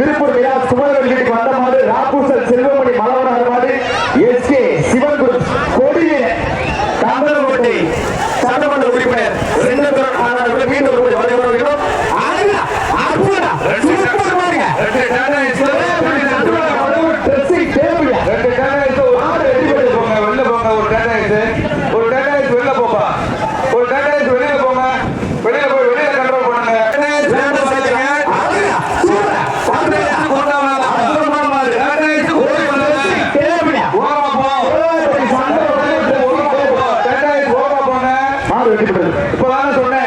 திருப்பூர் விழா சுமரவர் வீட்டுக்கு வந்த மாதிரி ராபூசல் செல்வமணி மலவன் அந்த மாதிரி எஸ் கே சிவன் கொடிய கந்தரவட்டி சட்டமன்ற உறுப்பினர் ரெண்டு தரம் மாநாடுகள் மீண்டும் ஒரு வரை வருகிறோம் ஒரு ஆறு வெற்றி பெறும் இப்ப சொன்ன